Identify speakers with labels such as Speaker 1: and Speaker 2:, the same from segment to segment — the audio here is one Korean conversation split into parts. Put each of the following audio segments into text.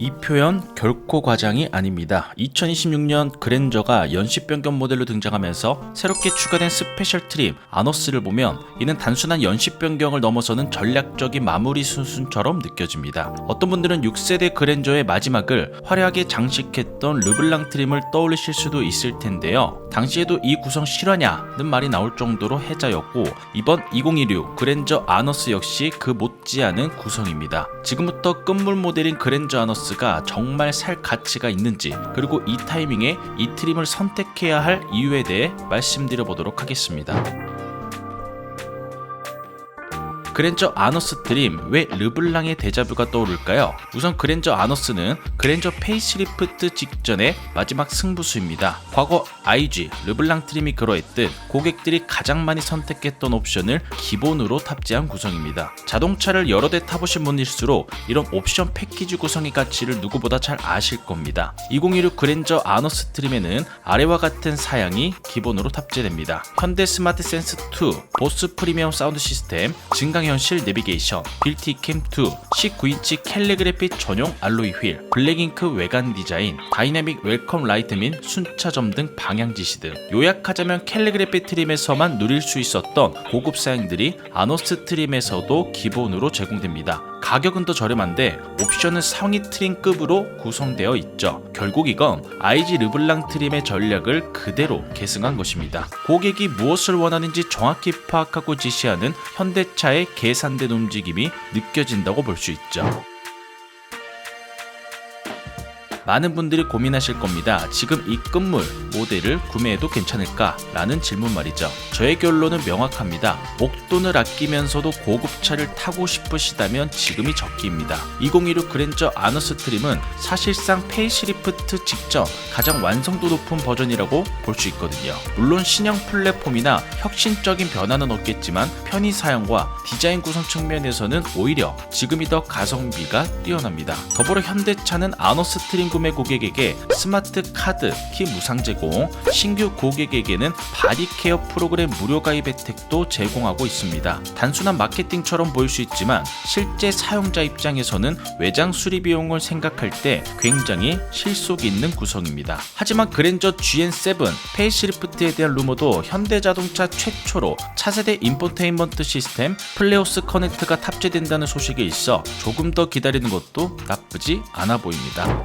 Speaker 1: 이 표현 결코 과장이 아닙니다. 2026년 그랜저가 연식 변경 모델로 등장하면서 새롭게 추가된 스페셜 트림 아너스를 보면 이는 단순한 연식 변경을 넘어서는 전략적인 마무리 순순처럼 느껴집니다. 어떤 분들은 6세대 그랜저의 마지막을 화려하게 장식했던 르블랑 트림을 떠올리실 수도 있을 텐데요. 당시에도 이 구성 실화냐는 말이 나올 정도로 해자였고 이번 2016 그랜저 아너스 역시 그 못지않은 구성입니다. 지금부터 끝물 모델인 그랜저 아너스 가 정말 살 가치가 있는지 그리고 이 타이밍에 이 트림을 선택해야 할 이유에 대해 말씀드려 보도록 하겠습니다. 그랜저 아너스 트림 왜 르블랑의 데자뷰가 떠오를까요? 우선 그랜저 아너스는 그랜저 페이스리프트 직전의 마지막 승부수입니다. 과거 IG 르블랑 트림이 그러했듯 고객들이 가장 많이 선택했던 옵션을 기본으로 탑재한 구성입니다. 자동차를 여러 대 타보신 분일수록 이런 옵션 패키지 구성의 가치를 누구보다 잘 아실 겁니다. 2016 그랜저 아너스 트림에는 아래와 같은 사양이 기본으로 탑재됩니다. 현대 스마트 센스 2, 보스 프리미엄 사운드 시스템, 증강 현실 내비게이션, 빌티캠 2, 19인치 캘리그래피 전용 알로이 휠, 블랙잉크 외관 디자인, 다이내믹 웰컴 라이트 및 순차점 등 방향 지시 등 요약하자면 캘리그래피 트림에서만 누릴 수 있었던 고급 사양들이 아노스 트림에서도 기본으로 제공됩니다. 가격은 더 저렴한데 옵션은 상위 트림급으로 구성되어 있죠. 결국 이건 IG 르블랑 트림의 전략을 그대로 계승한 것입니다. 고객이 무엇을 원하는지 정확히 파악하고 지시하는 현대차의 계산된 움직임이 느껴진다고 볼 수 있죠. 많은 분들이 고민하실 겁니다. 지금 이 끝물 모델을 구매해도 괜찮을까? 라는 질문 말이죠. 저의 결론은 명확합니다. 목돈을 아끼면서도 고급차를 타고 싶으시다면 지금이 적기입니다. 2016 그랜저 아너스 트림은 사실상 페이스리프트 직전 가장 완성도 높은 버전이라고 볼 수 있거든요. 물론 신형 플랫폼이나 혁신적인 변화는 없겠지만 편의 사양과 디자인 구성 측면에서는 오히려 지금이 더 가성비가 뛰어납니다. 더불어 현대차는 아너스 트림 구매 고객에게 스마트 카드, 키 무상 제공, 신규 고객에게는 바디케어 프로그램 무료 가입 혜택도 제공하고 있습니다. 단순한 마케팅처럼 보일 수 있지만 실제 사용자 입장에서는 외장 수리 비용을 생각할 때 굉장히 실속 있는 구성입니다. 하지만 그랜저 GN7 페이스리프트에 대한 루머도 현대자동차 최초로 차세대 인포테인먼트 시스템 플레오스 커넥트가 탑재된다는 소식에 있어 조금 더 기다리는 것도 나쁘지 않아 보입니다.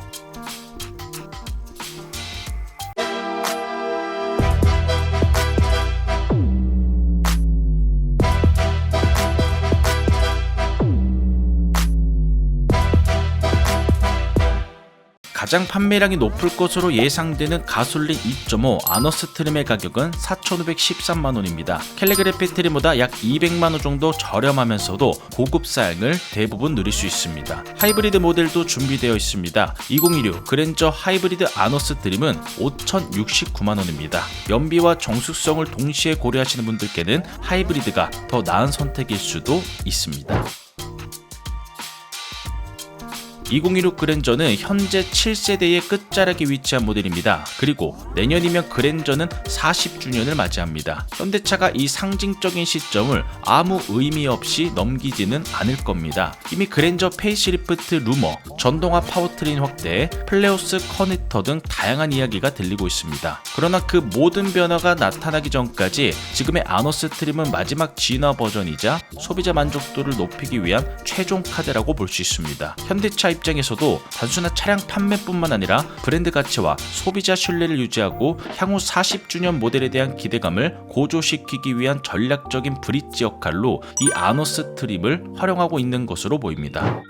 Speaker 1: 가장 판매량이 높을 것으로 예상되는 가솔린 2.5 아너스 트림의 가격은 4,513만 원입니다. 캘리그래피 트림보다 약 200만 원 정도 저렴하면서도 고급 사양을 대부분 누릴 수 있습니다. 하이브리드 모델도 준비되어 있습니다. 2016 그랜저 하이브리드 아너스 트림은 5,069만 원입니다. 연비와 정숙성을 동시에 고려하시는 분들께는 하이브리드가 더 나은 선택일 수도 있습니다. 2016 그랜저는 현재 7세대의 끝자락에 위치한 모델입니다. 그리고 내년이면 그랜저는 40주년을 맞이합니다. 현대차가 이 상징적인 시점을 아무 의미 없이 넘기지는 않을 겁니다. 이미 그랜저 페이스리프트 루머, 전동화 파워트린 확대, 플레오스 커넥터 등 다양한 이야기가 들리고 있습니다. 그러나 그 모든 변화가 나타나기 전까지 지금의 아너스 트림은 마지막 진화 버전이자 소비자 만족도를 높이기 위한 최종 카드라고 볼 수 있습니다. 현대차 입장에서도 단순한 차량 판매뿐만 아니라 브랜드 가치와 소비자 신뢰를 유지하고 향후 40주년 모델에 대한 기대감을 고조시키기 위한 전략적인 브릿지 역할로 이 아너스 트림을 활용하고 있는 것으로 보입니다.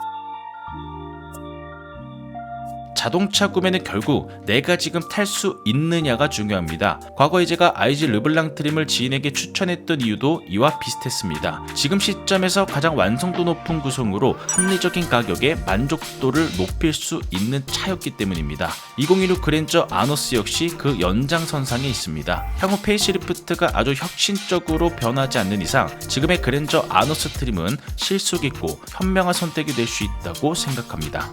Speaker 1: 자동차 구매는 결국 내가 지금 탈 수 있느냐가 중요합니다. 과거에 제가 IG 르블랑 트림을 지인에게 추천했던 이유도 이와 비슷했습니다. 지금 시점에서 가장 완성도 높은 구성으로 합리적인 가격에 만족도를 높일 수 있는 차였기 때문입니다. 2016 그랜저 아너스 역시 그 연장선상에 있습니다. 향후 페이스리프트가 아주 혁신적으로 변하지 않는 이상 지금의 그랜저 아너스 트림은 실속 있고 현명한 선택이 될 수 있다고 생각합니다.